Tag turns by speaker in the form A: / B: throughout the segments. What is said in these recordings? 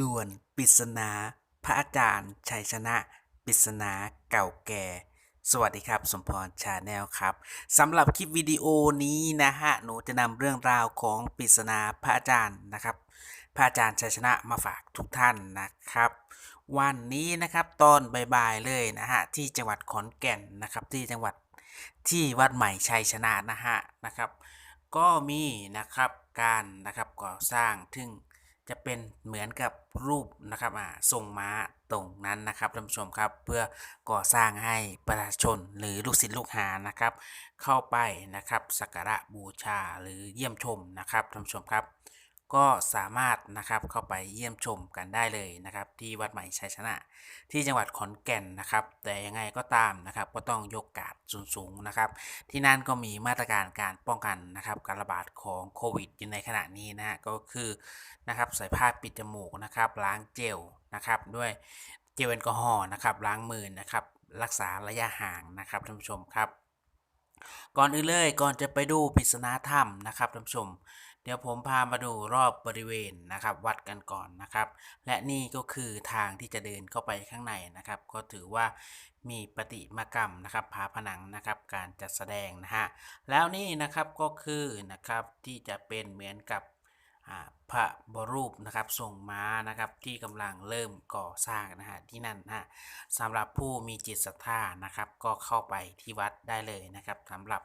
A: ด่วนปริศนา พระอาจารย์ชัยชนะปริศนาเก่าแก่ สวัสดีครับ สมพรชาแนลครับสำหรับคลิปวิดีโอนี้นะฮะหนูจะนำเรื่องราวของปริศนาพระอาจารย์นะครับ พระอาจารย์ชัยชนะมาฝากทุกท่านนะครับ วันนี้นะครับตอนบ่ายๆเลยนะฮะที่จังหวัดขอนแก่นนะครับ ที่จังหวัดที่วัดใหม่ชัยชนะนะฮะนะครับ ก็มีนะครับการนะครับก่อสร้างซึ่ง จะเป็นเหมือนกับรูปนะครับอ่าทรงม้าตรงนั้นนะครับท่านผู้ชมครับ เพื่อก่อสร้างให้ประชาชนหรือลูกศิษย์ลูกหานะครับ เข้าไปนะครับสักการะบูชาหรือเยี่ยมชมนะครับท่านผู้ชมครับ ก็สามารถนะครับเข้าไปเยี่ยมชมกันได้เลยนะครับ ที่วัดใหม่ชัยชนะ ที่จังหวัดขอนแก่นนะครับ แต่ยังไงก็ตามนะครับ ก็ต้องยกกาดสูงๆนะครับ ที่นั่นก็มีมาตรการการป้องกันนะครับ การระบาดของโควิดอยู่ในขณะนี้นะฮะก็คือนะครับใส่ผ้าปิดจมูกนะครับล้างเจลนะครับด้วยเจลแอลกอฮอล์นะครับล้างมือนะครับรักษาระยะห่างนะครับท่านผู้ชมครับ ก่อนอื่นเลยก่อนจะไปดูปริศนาธรรมนะครับท่านผู้ชม ดี๋ยวผมพามาดูรอบบริเวณนะครับ วัดกันก่อนนะครับ และนี่ก็คือทางที่จะเดินเข้าไปข้างในนะครับ ก็ถือว่ามีปฏิมากรรมนะครับผาผนังนะครับการจัดแสดงนะฮะแล้วนี่นะครับก็คือนะครับที่จะเป็นเหมือนกับพระบรูปนะครับทรงม้านะครับที่กำลังเริ่มก่อสร้างนะฮะที่นั่นนะฮะสำหรับผู้มีจิตศรัทธานะครับ ก็เข้าไปที่วัดได้เลยนะครับสำหรับ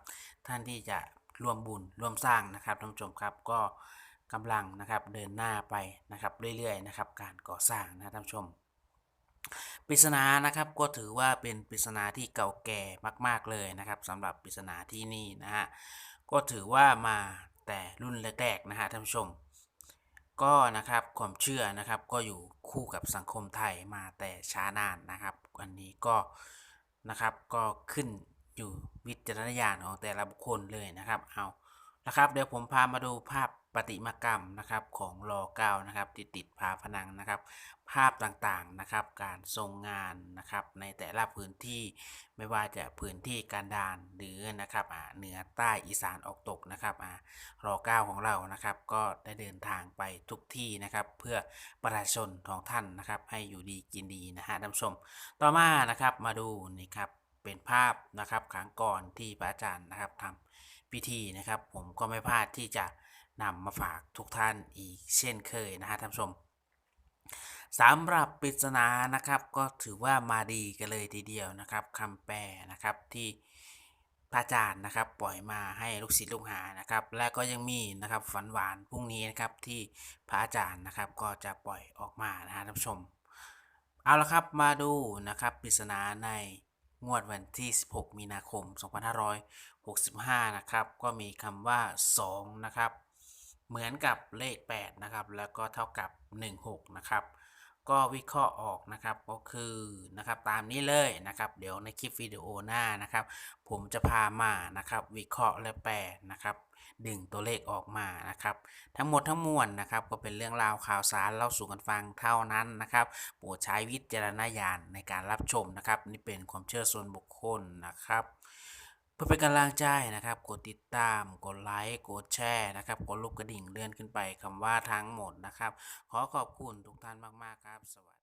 A: ท่านที่จะ ร่วมบุญร่วมสร้างนะครับท่านผู้ชมครับก็กำลังนะครับเดินหน้าไปนะครับเรื่อยๆนะครับการก่อสร้างนะท่านผู้ชมปริศนานะครับก็ถือว่าเป็นปริศนาที่เก่าแก่มาก ๆเลยนะครับสำหรับปริศนาที่นี่นะฮะก็ถือว่ามาแต่รุ่นแรกๆนะฮะท่านผู้ชม ก็นะครับความเชื่อนะครับก็อยู่คู่กับสังคมไทยมาแต่ช้านานนะครับอันนี้ก็นะครับก็ขึ้นอยู่ วิจารณญาณของแต่ละบุคคลเลยนะครับ เอานะครับ เดี๋ยวผมพามาดูภาพประติมากรรมนะครับของรอเก้านะครับติดติดๆฝาผนังนะครับ ภาพต่างๆนะครับการทรงงานนะครับในแต่ละพื้นที่ไม่ว่าจะพื้นที่การดานหรือนะครับอ่าเหนือใต้อีสานออกตกนะครับอ่ารอเก้าของเรานะครับ ก็ได้เดินทางไปทุกที่นะครับ เพื่อประชาชนของท่านนะครับ ให้อยู่ดีกินดีนะฮะท่านผู้ชม ต่อมานะครับมาดูนี่ครับ เป็นภาพนะครับครั้งก่อนที่พระอาจารย์นะครับทำพิธีนะครับ ผมก็ไม่พลาดที่จะนำมาฝากทุกท่านอีกเช่นเคยนะฮะท่านผู้ชมสำหรับปริศนานะครับก็ถือว่ามาดีกันเลยทีเดียวนะครับคำแปลนะครับที่พระอาจารย์นะครับปล่อยมาให้ลูกศิษย์ลูกหานะครับ และก็ยังมีนะครับฝันหวานพรุ่งนี้นะครับที่พระอาจารย์นะครับก็จะปล่อยออกมานะฮะท่านผู้ชม เอาละครับมาดูนะครับปริศนาใน งวดวันที่ 16 มีนาคม 2565 นะครับ ก็มีคำว่า 2 นะครับ เหมือนกับเลข 8 นะครับ แล้วก็เท่ากับ 16 นะครับ ก็วิเคราะห์ออกนะครับก็คือนะครับตามนี้เลยนะครับ เดี๋ยวในคลิปวิดีโอหน้านะครับ ผมจะพามานะครับ วิเคราะห์และแปลนะครับดึงตัวเลขออกมานะครับ ทั้งหมดทั้งมวลนะครับ ก็เป็นเรื่องราวข่าวสารเล่าสู่กันฟังเท่านั้นนะครับโปรดใช้วิจารณญาณในการรับชมนะครับ นี่เป็นความเชื่อส่วนบุคคลนะครับ เพื่อเป็นกำลังใจนะครับ กดติดตาม กดไลค์ กดแชร์นะครับ กดลูกกระดิ่งเลื่อนขึ้นไปคำว่าทั้งหมดนะครับ ขอขอบคุณทุกท่านมาก ๆ ครับ สวัสดี